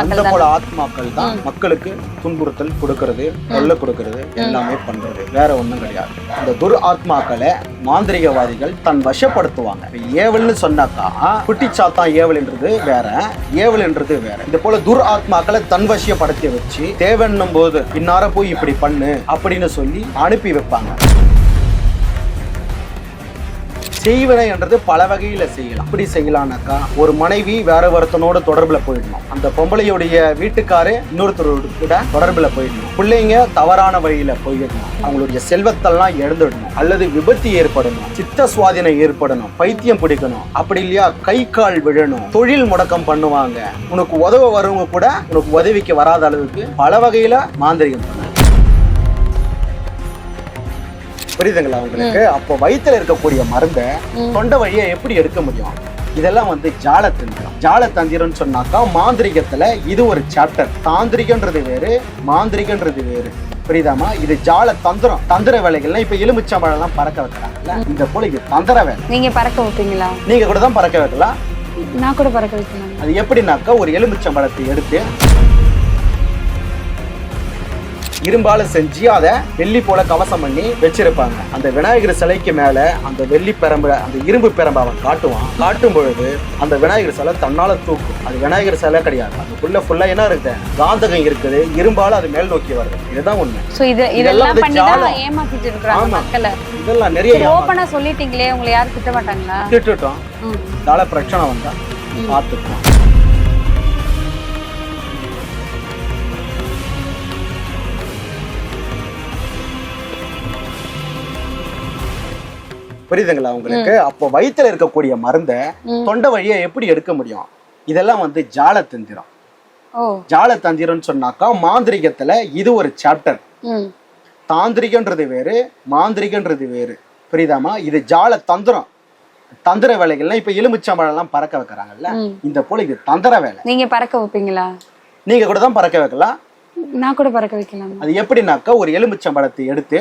அந்த போல ஆத்மாக்கள் தான் மக்களுக்கு துன்புறுத்தல் கொடுக்கறது தொல்லை கொடுக்கறது எல்லாமே பண்றது. வேற ஒண்ணும் கிடையாது. இந்த துர் ஆத்மாக்களை மாந்திரிகவாதிகள் தன் வசப்படுத்துவாங்க. ஏவல்னு சொன்னாக்கா குட்டிச்சாத்தான் ஏவல்ன்றது வேற ஏவல்ன்றது வேற. இந்த போல துர் ஆத்மாக்களை தன் வசியப்படுத்தி வச்சு தேவைன்னும் போது இன்னார போய் இப்படி பண்ணு அப்படின்னு சொல்லி அனுப்பி வைப்பாங்க. செய்வினை என்றது பல வகையில் செய்யலாம். அப்படி செய்யலாம்னாக்கா ஒரு மனைவி வேற ஒருத்தனோட தொடர்புல போயிடணும். அந்த பொம்பளையுடைய வீட்டுக்காரே இன்னொருத்தரோட கூட தொடர்புல போயிடணும். பிள்ளைங்க தவறான வழியில போயிடணும். அவங்களுடைய செல்வத்தெல்லாம் இழந்துடணும். அல்லது விபத்து ஏற்படணும். சித்த சுவாதினை ஏற்படணும். பைத்தியம் பிடிக்கணும். அப்படி இல்லையா கை கால் விழணும். தொழில் முடக்கம் பண்ணுவாங்க. உனக்கு உதவ வரவங்க கூட உனக்கு உதவிக்கு வராத அளவுக்கு பல வகையில மாந்திரிகம் புரியுதுங்களா உங்களுக்கு? அப்போ வயித்துல இருக்கக்கூடிய மருந்தை தொண்டை வழியா எப்படி எடுக்க முடியும்? இதெல்லாம் வந்து ஜாலத்தந்திரம். ஜாலத்தந்திரம்னு சொன்னாக்கா மாந்திரிகத்துல இது ஒரு சாப்டர் தாந்திரிகன்றது வேறு மாந்திரிகன்றது வேறு. புரியுதாமா இது ஜால தந்திரம் தந்திர வேலைகள்லாம் இப்ப எலுமிச்சம்பழம் எல்லாம் பறக்க வைக்கிறாங்கல்ல? இந்த போல இது தந்திர வேலை. நீங்க பறக்க வைப்பீங்களா? நீங்க கூட தான் பறக்க வைக்கலாம். நான் கூட பறக்க வைக்கலாம் அது எப்படின்னாக்கா ஒரு எலுமிச்சம்பழத்தை எடுத்து இரும்பால செஞ்சு அதை வெள்ளி போல கவசம் பண்ணி வச்சிருப்பாங்க. அந்த விநாயகர் சிலைக்கு மேல அந்த வெள்ளி பெரம்பு அந்த இரும்பு பெரம்பை அவன் காட்டுவான். காட்டும் பொழுது அந்த விநாயகர் சிலை தன்னால தூக்கும். அது விநாயகர் சிலை கிடையாது. அதுக்குள்ள ஃபுல்லா என்ன இருக்குது காந்தகம் இருக்குது. இரும்பால அது மேல் நோக்கி வருது. இதுதான் உண்மை. இதெல்லாம். ஏமாத்திட்டு. மக்களை. இதெல்லாம் நிறைய. ஓப்பனா சொல்லிட்டீங்களே உங்களை யாரும் திட்ட மாட்டாங்களா திட்டுட்டோம். ம். இதால பிரச்சனை வந்தா பார்த்துட்டோம் புரியுதுங்களா உங்களுக்கு? அப்போ வயித்துல இருக்கக்கூடிய மருந்தை. தொண்டை வழியா எப்படி எடுக்க முடியும்? இதெல்லாம் வந்து ஜாலத்தந்திரம் ஓ. ஜாலத்தந்திரம்னு சொன்னாக்கா மாந்திரிகத்துல இது ஒரு சாப்டர் தாந்திரிகன்றது வேறு மாந்திரிகன்றது வேறு. புரியுதாமா இது ஜால தந்திரம். தந்திர வேலைகள்லாம் இப்ப எலுமிச்சம்பழம் எல்லாம் பறக்க வைக்கிறாங்கல்ல. இந்த போல இது தந்திர வேலை. நீங்க பறக்க வைப்பீங்களா? நீங்க கூட தான் பறக்க வைக்கலாம். நான் கூட பறக்க வைக்கலாம்? அது எப்படின்னாக்கா ஒரு எலுமிச்சம்பழத்தை எடுத்து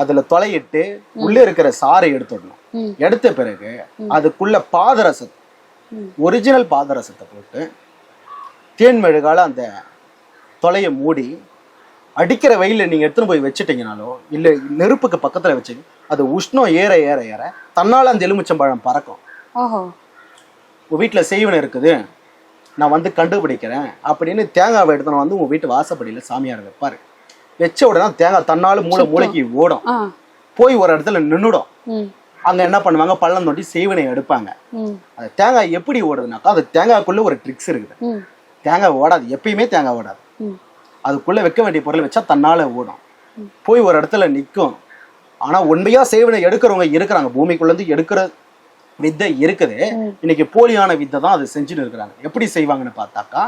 அதுல தொலையிட்டு உள்ள இருக்கிற சாறை எடுத்துடணும். எடுத்த பிறகு அதுக்குள்ள பாதரசம். ஒரிஜினல் பாதரசத்தை போட்டு தேன் மெழுகால அந்த தொலையை மூடி அடிக்கிற வெயில நீங்க எடுத்துன்னு போய் வச்சுட்டீங்கனாலோ இல்ல நெருப்புக்கு பக்கத்துல வச்சு அது உஷ்ணம் ஏற ஏற ஏற தன்னால அந்த எலுமிச்சம்பழம் பறக்கும். உங்க வீட்டுல செய்வன இருக்குது. நான் வந்து கண்டுபிடிக்கிறேன். அப்படின்னு தேங்காவை எடுத்துன்னு வந்து உங்க வீட்டு வாசப்படியில சாமியார் வைப்பாரு. வச்ச உடனே தேங்காய் தன்னால மூளை மூளைக்கு ஓடும். போய் ஒரு இடத்துல நின்னுடும். ம். அங்க என்ன பண்ணுவாங்க? பள்ளம் தோண்டி செய்வனை எடுப்பாங்க. அந்த தேங்காய் எப்படி ஓடுதுனாக்கா அது தேங்காய்க்குள்ள ஒரு ட்ரிக்ஸ் இருக்குது. தேங்காய் ஓடாது. எப்பயுமே தேங்காய் ஓடாது. அதுக்குள்ள வைக்க வேண்டிய பொருள் வச்சா தன்னால ஓடும். போய் ஒரு இடத்துல நிற்கும் ஆனா உண்மையா சேவனை எடுக்கிறவங்க இருக்கிறாங்க. பூமிக்குள்ள இருந்து எடுக்கிற வித்தை இருக்குது. இன்னைக்கு போலியான வித்தை தான் அதை செஞ்சுன்னு இருக்கிறாங்க. எப்படி செய்வாங்கன்னு பார்த்தாக்கா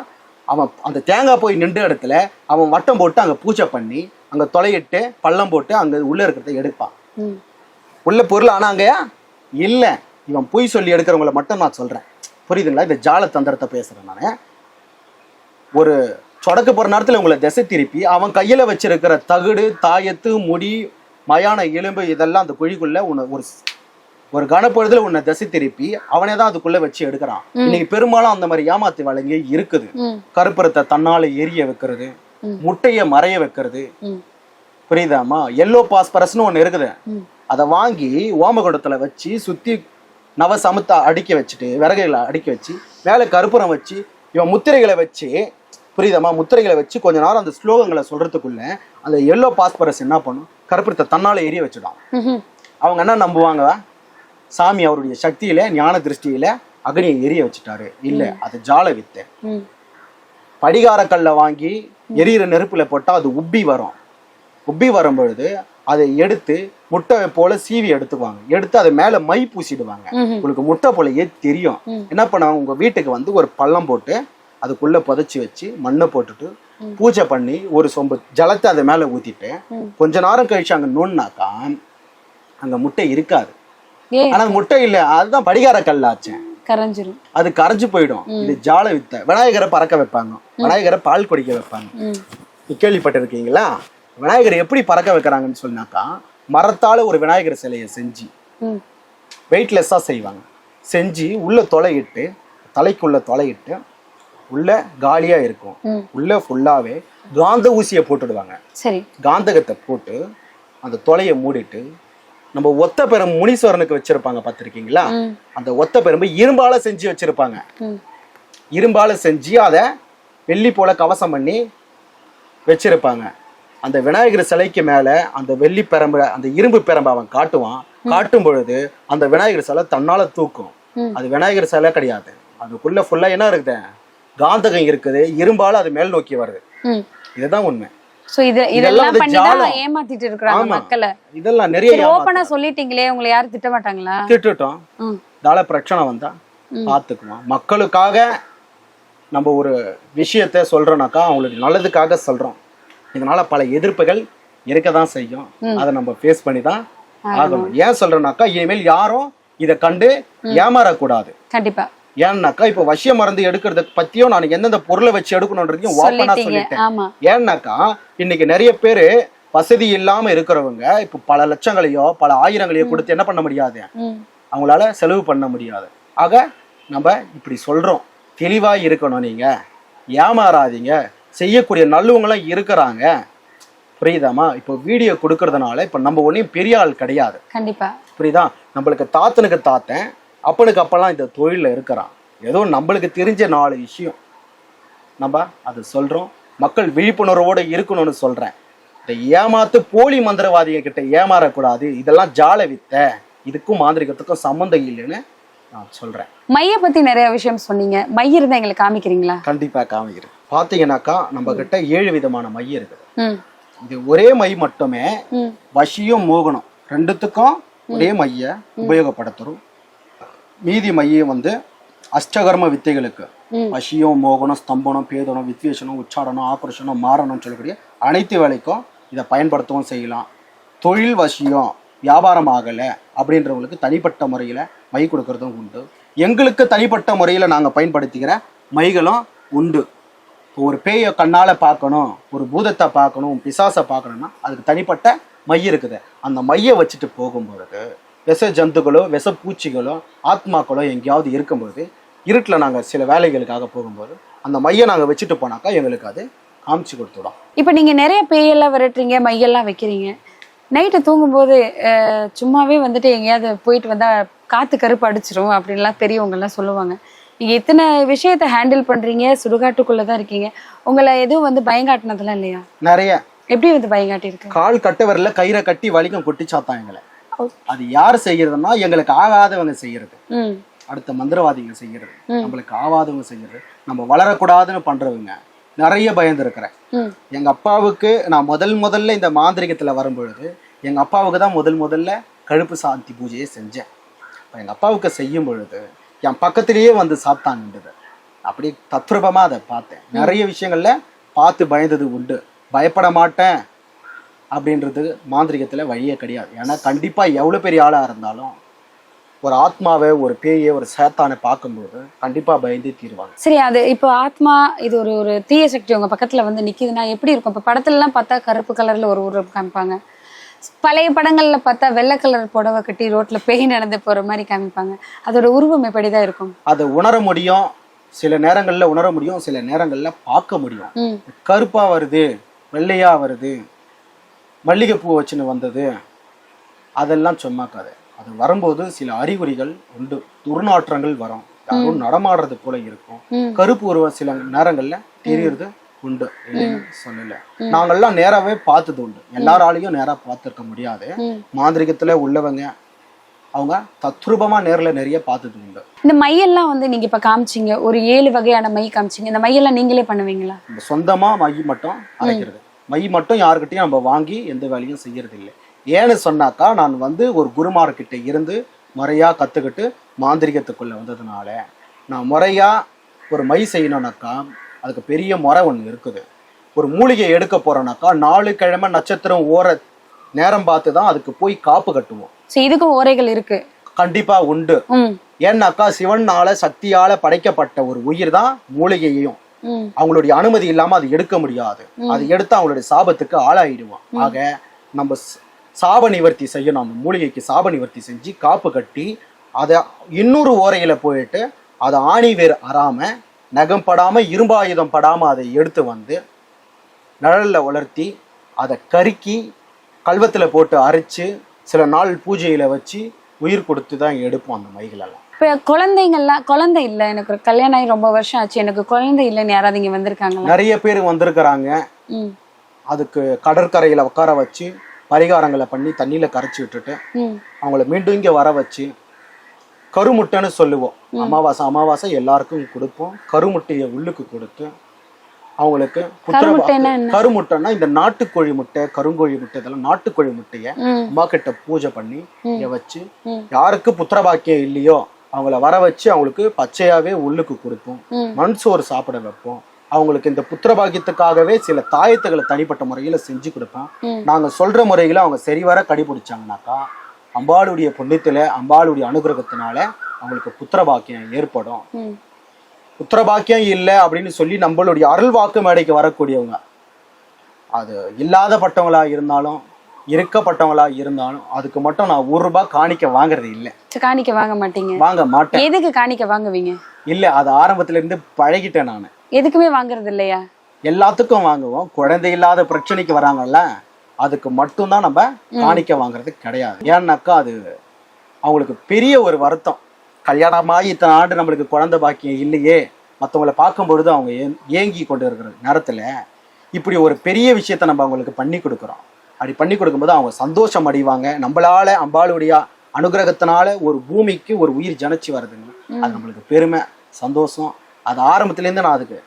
அவன் அந்த தேங்காய் போய் நின்ற இடத்துல அவன் வட்டம் போட்டு அங்க பூஜை பண்ணி அங்க தொலையிட்டு பள்ளம் போட்டு அங்க உள்ள இருக்கிறத எடுப்பான். உள்ள பொருள் ஆனாங்க இல்ல. இவன் பொய் சொல்லி எடுக்கிறவங்கள மட்டும் நான் சொல்றேன். புரியுதுங்களா? இந்த ஜால தந்திரத்தை பேசுறேன் நான். ஒரு சொடக்கு போற நேரத்துல உங்களை திசை திருப்பி அவன் கையில வச்சிருக்கிற தகுடு தாயத்து முடி மயான எலும்பு இதெல்லாம் அந்த குழிக்குள்ள உன்னை ஒரு ஒரு கனப்பொழுதுல உன்னை திசை திருப்பி அவனே தான் அதுக்குள்ள வச்சு எடுக்கிறான். இன்னைக்கு பெரும்பாலும் அந்த மாதிரி ஏமாத்து வழங்கி இருக்குது. ம். கருப்பருத்தை தன்னால எரிய வைக்கிறது. முட்டைய மறைய வைக்கிறது. புரியுதாமா? எல்லோ பாஸ்பரஸ்னு ஒன்று இருக்குது. அதை வாங்கி ஓமகுடத்துல வச்சு சுத்தி நவ சமுத்தா அடுக்கி வச்சுட்டு விறகுகளை அடுக்கி வச்சு மேலே கற்பூரம் வச்சு இவன் முத்திரைகளை வச்சு புரியுதாம்மா முத்திரைகளை வச்சு கொஞ்ச நேரம் அந்த ஸ்லோகங்களை சொல்றதுக்குள்ள அந்த எல்லோ பாஸ்பரஸ் என்ன பண்ணும்? கற்பூரத்தை தன்னால எரிய வச்சுடும். அவங்க என்ன நம்புவாங்க? சாமி அவருடைய சக்தியில ஞான திருஷ்டியில அக்னியை எரிய வச்சுட்டாரு. இல்ல அது ஜால வித்தை படிகார கல்லை வாங்கி எரியிற நெருப்புல போட்டா அது உப்பி வரும். உப்பி வரும் பொழுது அதை எடுத்து முட்டை போல சீவி எடுத்துக்குவாங்க. எடுத்து அதை மேல மை பூசிடுவாங்க. உங்களுக்கு முட்டை போலயே தெரியும். ம். என்ன பண்ணுவாங்க? உங்க வீட்டுக்கு வந்து ஒரு பள்ளம் போட்டு அதுக்குள்ள புதைச்சி வச்சு மண்ணை போட்டுட்டு பூஜை பண்ணி ஒரு சொம்பு ஜலத்தை அதை மேல ஊத்திட்டு. கொஞ்ச நேரம் கழிச்சு அங்க நோன்னாக்கா அங்க முட்டை இருக்காது. ஏ ஆனா முட்டை இல்ல. அதுதான் படிகார கல்லாச்சேன் கரைஞ்சிரும். அது கரைஞ்சு போயிடும். இது ஜால வித்தை. விநாயகரை பறக்க வைப்பாங்க. விநாயகரை பால் குடிக்க வைப்பாங்க. கேள்விப்பட்டிருக்கீங்களா? விநாயகர் எப்படி பறக்க வைக்கிறாங்கன்னு சொன்னாக்கா மரத்தால ஒரு விநாயகர் சிலையை செஞ்சு ம். வெயிட்லெஸ்ஸாக செய்வாங்க. செஞ்சு உள்ள தொலையிட்டு தலைக்குள்ள தொலையிட்டு உள்ள காலியா இருக்கும். உள்ள ஃபுல்லாவே காந்த ஊசியை போட்டுடுவாங்க. சரி. காந்தகத்தை போட்டு அந்த தொலையை மூடிட்டு நம்ம ஒத்த பெரும் முனீஸ்வரனுக்கு வச்சிருப்பாங்க பார்த்திருக்கீங்களா? அந்த ஒத்த பெரும்பு இரும்பால செஞ்சு வச்சிருப்பாங்க. இரும்பால செஞ்சு அதை வெள்ளி போல கவசம் பண்ணி வச்சிருப்பாங்க. அந்த விநாயகர் சிலைக்கு மேல அந்த வெள்ளி பெரம்பு அந்த இரும்பு பெரம்பை அவன் காட்டுவான். காட்டும் பொழுது அந்த விநாயகர் சிலை தன்னால தூக்கும். அது விநாயகர் சிலை கிடையாது. அதுக்குள்ள ஃபுல்லா என்ன இருக்குது? காந்தகம் இருக்குது. இரும்பால அது மேல் நோக்கி வருது. இதுதான் உண்மை. சோ இது இதெல்லாம் பண்ணி தான். ஏமாத்திட்டு இருக்காங்க. மக்களை. இதெல்லாம் நிறைய. ஓப்பனா சொல்லிட்டீங்களே உங்களை யாரும் திட்ட மாட்டாங்களா? திட்டுட்டோம். ம். இதால பிரச்சனை வந்தா பார்த்துக்குவோம் மக்களுக்காக நம்ம ஒரு விஷயத்த சொல்றோம்னாக்கா அவங்களுக்கு நல்லதுக்காக சொல்றோம். இதனால பல எதிர்ப்புகள் இருக்க தான் செய்யும் அதை நம்ம ஃபேஸ் பண்ணி தான் ஆகணும். ஏன் சொல்றேன்னாக்கா இனிமேல் யாரும் இதை கண்டு ஏமாறக்கூடாது. கண்டிப்பா. ஏன்னாக்கா இப்போ வசிய மருந்து எடுக்கிறத பத்தியும் நான் எந்தெந்த பொருளை வச்சு எடுக்கணுன்றதையும் ஓப்பனா சொல்லிட்டேன். ஏன்னாக்கா இன்னைக்கு நிறைய பேரு வசதி இல்லாம இருக்கிறவங்க இப்போ பல லட்சங்களையோ பல ஆயிரங்களையோ கொடுத்து என்ன பண்ண முடியாது? அவங்களால செலவு பண்ண முடியாது. ஆக நம்ம இப்படி சொல்றோம். தெளிவா இருக்கணும் நீங்க. ஏமாறாதீங்க. செய்யக்கூடிய நல்லவங்களாம் இருக்கிறாங்க. புரியுதாம்மா? இப்போ வீடியோ கொடுக்கறதுனால இப்போ நம்ம ஒன்றும் பெரிய ஆள் கிடையாது. கண்டிப்பா. புரியுதா? நம்மளுக்கு தாத்தனுக்கு தாத்தன் அப்பனுக்கு அப்பெல்லாம் இந்த தொழிலில் இருக்கிறான். ஏதோ நம்மளுக்கு தெரிஞ்ச நாலு விஷயம். நம்ம அதை சொல்றோம். மக்கள் விழிப்புணர்வோடு இருக்கணும்னு சொல்றேன். இந்த ஏமாத்து போலி மந்திரவாதிகள் கிட்ட ஏமாறக்கூடாது. இதெல்லாம் ஜால வித்த. இதுக்கும் மாந்திரிகத்துக்கும் சம்மந்தம் இல்லைன்னு நான் சொல்றேன். மைய பத்தி நிறைய விஷயம் சொன்னீங்க. மை இருந்தா எங்களுக்கு காமிக்கிறீங்களா? கண்டிப்பா காமிக்கிறேன். பாத்தீங்கன்னாக்கா நம்ம கிட்ட ஏழு விதமான மை இருக்குது. இது ஒரே மை மட்டுமே வசியும் மோகனம். ரெண்டுத்துக்கும் ஒரே மைய உபயோகப்படுத்துறோம். மீதி மையம் வந்து அஷ்டகர்ம வித்தைகளுக்கு. ம். வசியம் மோகனம் ஸ்தம்பனம் பேதனம் வித்வேஷனம் உச்சாடனம் ஆக்ரோஷனம் மாறணும் சொல்லக்கூடிய அனைத்து வேலைக்கும் இதை பயன்படுத்தவும் செய்யலாம். தொழில் வசியம் வியாபாரம் ஆகலை அப்படின்றவங்களுக்கு தனிப்பட்ட முறையில் மை கொடுக்கறதும் உண்டு. எங்களுக்கு தனிப்பட்ட முறையில் நாங்கள் பயன்படுத்திக்கிற மைகளும் உண்டு. இப்போ ஒரு பேயை கண்ணால் பார்க்கணும் ஒரு பூதத்தை பார்க்கணும் பிசாசை பார்க்கணும்னா அதுக்கு தனிப்பட்ட மை இருக்குது. அந்த மையை வச்சுட்டு போகும்பொழுது விஷ ஜந்துக்களோ விஷ பூச்சிகளோ ஆத்மாக்களோ எங்கேயாவது இருக்கும்போது இருட்டில் நாங்கள் சில வேலைகளுக்காக போகும்போது அந்த மையை நாங்கள் வச்சுட்டு போனாக்கா எங்களுக்கு அது காமிச்சு கொடுத்துடும். இப்போ நீங்க நிறைய பேயெல்லாம் விரட்டுறீங்க மையெல்லாம் வைக்கிறீங்க. நைட்டு தூங்கும்போது சும்மாவே வந்துட்டு எங்கேயாவது போயிட்டு வந்தா காத்து கருப்பு அடிச்சிரும் அப்படின்லாம் பெரியவங்க எல்லாம் சொல்லுவாங்க. நீங்க இத்தனை விஷயத்த ஹேண்டில் பண்றீங்க சுடுகாட்டுக்குள்ள தான் இருக்கீங்க. உங்களை எதுவும் வந்து பயங்காட்டினதெல்லாம் இல்லையா? நிறைய. எப்படி வந்து பயங்காட்டி இருக்கு கால் கட்ட வரல கயிறை கட்டி வலிக்கும் கொட்டி சாத்தான் எங்களை. அது யார் செய்யறதுன்னா எங்களுக்கு ஆகாதவங்க செய்யறது. அடுத்த மந்திரவாதிங்க செய்யறது. நம்மளுக்கு ஆகாதவங்க செய்யறது. நம்ம வளரக்கூடாதுன்னு பண்றவங்க. நிறைய பயந்து இருக்கிறேன். எங்க அப்பாவுக்கு நான் முதல் முதல்ல இந்த மாந்திரிகத்துல வரும்பொழுது எங்க அப்பாவுக்கு தான் முதல் முதல்ல கழுப்பு சாந்தி பூஜையை செஞ்சேன். அப்ப எங்க அப்பாவுக்கு செய்யும் பொழுது என் பக்கத்திலேயே வந்து சாத்தான்ன்றது அப்படி தத்ரூபமா அதை பார்த்தேன். நிறைய விஷயங்கள்ல பார்த்து பயந்தது உண்டு. பயப்பட மாட்டேன். அப்படின்றது மாந்திரிகத்துல வழியே கிடையாது. ஏன்னா கண்டிப்பா எவ்வளவு பெரிய ஆளா இருந்தாலும் ஒரு ஆத்மாவை ஒரு பேயை ஒரு சேத்தானை பார்க்கும்போது கண்டிப்பா பயந்தே தீருவாங்க. சரி அது இப்போ ஆத்மா இது ஒரு ஒரு தீய சக்தி உங்க பக்கத்துல வந்து நிக்குதுன்னா எப்படி இருக்கும்? இப்போ படத்துல எல்லாம் பார்த்தா கருப்பு கலர்ல ஒரு உருவம் காமிப்பாங்க. பழைய படங்கள்ல பார்த்தா வெள்ளை கலர் புடவை கட்டி ரோட்ல பேய் நடந்து போற மாதிரி காமிப்பாங்க. அதோட உருவம் எப்படிதான் இருக்கும்? அதை உணர முடியும். சில நேரங்கள்ல உணர முடியும். சில நேரங்கள்ல பார்க்க முடியும். ம். கருப்பா வருது வெள்ளையா வருது மல்லிகைப்பூ வச்சுன்னு வந்தது. அதெல்லாம் சும்மா கதை அது வரும்போது சில அறிகுறிகள் உண்டு. துர்நாற்றங்கள் வரும். யாரும் நடமாடுறது போல இருக்கும். கருப்பு உருவம் சில நேரங்கள்ல தெரியறது உண்டு சொல்லல. நாங்கெல்லாம் நேராவே பார்த்தது உண்டு. எல்லாராலையும் நேரா பார்த்திருக்க முடியாது. மாந்திரிகத்துல உள்ளவங்க அவங்க தத்ரூபமா நேர்ல நிறைய பார்த்தது உண்டு. இந்த மையெல்லாம் வந்து நீங்க இப்ப காமிச்சீங்க. ஒரு ஏழு வகையான மை காமிச்சீங்க. இந்த மையெல்லாம் நீங்களே பண்ணுவீங்களா? சொந்தமா மை மட்டும் அரைக்கிறது. மை மட்டும் யாருக்கிட்டையும் நம்ம வாங்கி எந்த வேலையும் செய்யறது இல்லை ஏன்னு சொன்னாக்கா நான் வந்து ஒரு குருமார்கிட்ட இருந்து முறையா கத்துக்கிட்டு மாந்திரிகத்துக்குள்ள வந்ததுனால நான் முறையா ஒரு மை செய்யணும்னாக்கா அதுக்கு பெரிய முறை ஒன்று இருக்குது. ஒரு மூலிகை எடுக்க போறோம்னாக்கா நாலு கிழமை நட்சத்திரம் ஓர நேரம் பார்த்து தான் அதுக்கு போய் காப்பு கட்டுவோம். இதுக்கும் ஓரைகள் இருக்கு. கண்டிப்பா உண்டு. ஏன்னாக்கா சிவனால சக்தியால படைக்கப்பட்ட ஒரு உயிர் தான் மூலிகையையும் அவங்களுடைய அனுமதி இல்லாம அது எடுக்க முடியாது. அது எடுத்து அவங்களுடைய சாபத்துக்கு ஆளாயிடுவான். ஆக நம்ம சாப நிவர்த்தி செய்யணும். அந்த மூலிகைக்கு சாப நிவர்த்தி செஞ்சு காப்பு கட்டி அதை இன்னொரு ஓரையில போயிட்டு அதை ஆணி வேர் அறாம நகம் படாம இரும்பாயுதம் படாம அதை எடுத்து வந்து நிழல்ல உலர்த்தி அதை கருக்கி கல்வத்துல போட்டு அரைச்சு சில நாள் பூஜையில வச்சு உயிர் கொடுத்து தான் எடுப்போம் அந்த மைகளெல்லாம் இப்ப குழந்தைங்கள்லாம் குழந்தை இல்ல எனக்கு ஒரு கல்யாணம் ஆகி ரொம்ப வருஷம் ஆச்சு. எனக்கு குழந்தை இல்லைன்னு யாராவது இங்க வந்திருக்காங்களா? நிறைய பேர் வந்திருக்கிறாங்க. அதுக்கு கடற்கரையில உட்கார வச்சு பரிகாரங்களை பண்ணி தண்ணியில கரைச்சி விட்டுட்டு அவங்கள மீண்டும் இங்க வர வச்சு கருமுட்டைன்னு சொல்லுவோம். அமாவாசை அமாவாசை எல்லாருக்கும் கொடுப்போம். கருமுட்டையை உள்ளுக்கு கொடுத்து அவங்களுக்கு கருமுட்டைன்னா இந்த நாட்டுக்கோழி முட்டை கருங்கோழி முட்டை இதெல்லாம் நாட்டுக்கோழி முட்டையை அம்மா கிட்ட பூஜை பண்ணி வச்சு. யாருக்கு புத்திர பாக்கியம் இல்லையோ அவங்கள வர வச்சு அவங்களுக்கு பச்சையாவே உள்ளுக்கு கொடுப்போம். மண் சோறு சாப்பிட வைப்போம். அவங்களுக்கு இந்த புத்திர பாக்கியத்துக்காகவே சில தாயத்துகளை தனிப்பட்ட முறையில செஞ்சு கொடுப்போம் ம். நாங்க சொல்ற முறைகளை அவங்க சரிவர கடைபிடிச்சாங்கனாக்கா அம்பாளுடைய புண்ணியத்துல அம்பாளுடைய அனுகிரகத்தினால அவங்களுக்கு புத்திர பாக்கியம் ஏற்படும். ம். புத்திர பாக்கியம் இல்லை அப்படின்னு சொல்லி நம்மளுடைய அருள் வாக்கு மேடைக்கு வரக்கூடியவங்க அது இல்லாதப்பட்டவங்களா இருந்தாலும் இருக்கப்பட்டவங்களா இருந்தாலும் அதுக்கு மட்டும் நான் ஒரு ரூபாய் காணிக்க வாங்குறது இல்லை. காணிக்க வாங்க மாட்டீங்க. வாங்க மாட்டேன். எதுக்கு காணிக்க வாங்குவீங்க? இல்ல அது ஆரம்பத்துல இருந்து பழகிட்டேன் நான். எதுக்குமே வாங்குறது இல்லையா? எல்லாத்துக்கும் வாங்குவோம். குழந்தை இல்லாத பிரச்சனைக்கு வராங்கல்ல அதுக்கு மட்டும்தான் நம்ம காணிக்க வாங்குறது கிடையாது. ஏன்னாக்கா அது அவங்களுக்கு பெரிய ஒரு வருத்தம். கல்யாணமாகி இத்தனை ஆண்டு நம்மளுக்கு குழந்தை பாக்கியம் இல்லையே. மற்றவங்கள பார்க்கும் பொழுது அவங்க ஏங்கி கொண்டு இருக்கிற நேரத்துல இப்படி ஒரு பெரிய விஷயத்த நம்ம அவங்களுக்கு பண்ணி கொடுக்குறோம். அப்படி பண்ணி கொடுக்கும்போது அவங்க சந்தோஷம் அடைவாங்க. நம்மளால அம்பாளுடைய அனுகிரகத்தினால ஒரு பூமிக்கு ஒரு உயிர் ஜனிச்சு வருதுங்க. அது நம்மளுக்கு பெருமை சந்தோஷம். அது ஆரம்பத்துலேருந்து நான் அதுக்கு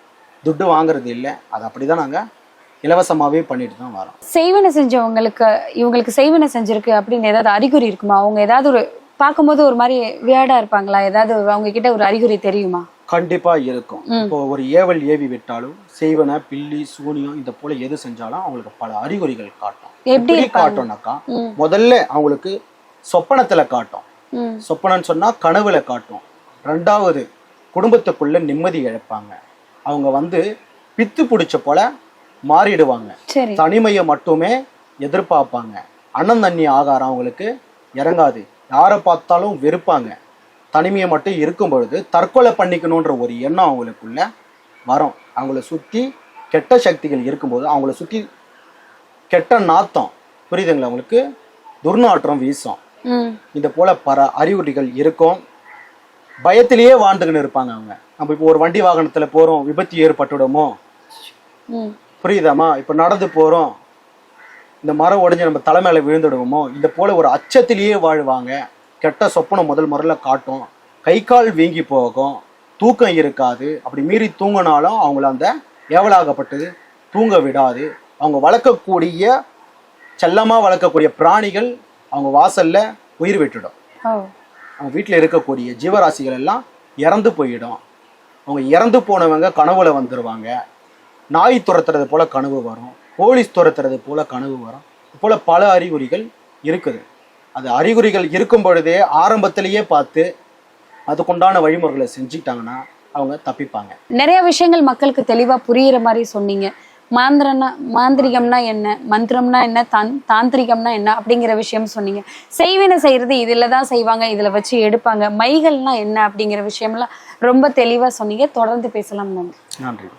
துட்டு வாங்குறது இல்லை. அது அப்படிதான் நாங்க இலவசமாவே பண்ணிட்டு தான் வரோம். செய்வனை செஞ்சவங்களுக்கு இவங்களுக்கு செய்வனை செஞ்சிருக்கு அப்படின்னு ஏதாவது அறிகுறி இருக்குமா? அவங்க ஏதாவது ஒரு பார்க்கும்போது ஒரு மாதிரி வியாடா இருப்பாங்களா? ஏதாவது அவங்க கிட்ட ஒரு அறிகுறி தெரியுமா? கண்டிப்பா இருக்கும். இப்போ ஒரு ஏவல் ஏவி விட்டாலும் செய்வன பில்லி சூனியம் இந்த போல எது செஞ்சாலும் அவங்களுக்கு பல அறிகுறிகள் காட்டும். எப்படி? காட்டும்னாக்கா. முதல்ல அவங்களுக்கு சொப்பனத்துல காட்டும். சொப்பனம்னு சொன்னா கனவுல காட்டும். ரெண்டாவது குடும்பத்துக்குள்ள நிம்மதி இழப்பாங்க. அவங்க வந்து பித்து பிடிச்ச போல மாறிடுவாங்க. தனிமையை மட்டுமே எதிர்பார்ப்பாங்க. அண்ணன் தண்ணி ஆகாரம் அவங்களுக்கு இறங்காது. யாரை பார்த்தாலும் வெறுப்பாங்க. தனிமையை மட்டும் இருக்கும் பொழுது தற்கொலை பண்ணிக்கணுன்ற ஒரு எண்ணம் அவங்களுக்குள்ள வரும். அவங்கள சுற்றி கெட்ட சக்திகள் இருக்கும்போது அவங்கள சுற்றி கெட்ட நாத்தம். புரியுதுங்களா அவங்களுக்கு துர்நாற்றம் வீசும். ம். இந்த போல பல அறிகுறிகள் இருக்கும். பயத்திலேயே வாழ்ந்துக்கின்னு இருப்பாங்க அவங்க. நம்ம இப்போ ஒரு வண்டி வாகனத்துல போறோம் விபத்து ஏற்பட்டுடுமோ? ம். புரியுதாம்மா? இப்போ நடந்து போறோம். இந்த மரம் உடைஞ்சு நம்ம தலை மேல விழுந்துடுவோமோ? இந்த போல ஒரு அச்சத்திலேயே வாழ்வாங்க. கெட்ட சொப்பனம் முதல் முறையில காட்டும். கை கால் வீங்கி போகும். தூக்கம் இருக்காது. அப்படி மீறி தூங்கினாலும் அவங்கள அந்த ஏவலாகப்பட்டது. தூங்க விடாது. அவங்க வளர்க்கக்கூடிய செல்லமா வளர்க்கக்கூடிய பிராணிகள் அவங்க வாசல்ல உயிர் விட்டுடும். அவங்க வீட்டில் இருக்கக்கூடிய ஜீவராசிகள் எல்லாம் இறந்து போயிடும். அவங்க இறந்து போனவங்க கனவுல வந்துடுவாங்க நாய் துரத்துறது போல கனவு வரும். போலீஸ் துரத்துறது போல கனவு வரும். போல பல அறிகுறிகள் இருக்குது. அது அறிகுறிகள் இருக்கும் பொழுதே ஆரம்பத்திலேயே பார்த்து அதுக்குண்டான வழிமுறைகளை செஞ்சுக்கிட்டாங்கன்னா அவங்க தப்பிப்பாங்க. நிறைய விஷயங்கள் மக்களுக்கு தெளிவா புரியுற மாதிரி சொன்னீங்க. மாந்திரம்னா மாந்திரிகம்னா என்ன? மந்திரம்னா என்ன? தான் தாந்திரிகம்னா என்ன? அப்படிங்கிற விஷயம் சொன்னீங்க. செய்வினை செய்யறது இதில் தான் செய்வாங்க இதுல வச்சு எடுப்பாங்க. மைகள்னா என்ன? அப்படிங்கிற விஷயம்லாம் ரொம்ப தெளிவா சொன்னீங்க. தொடர்ந்து பேசலாம் நன்றி. நன்றி.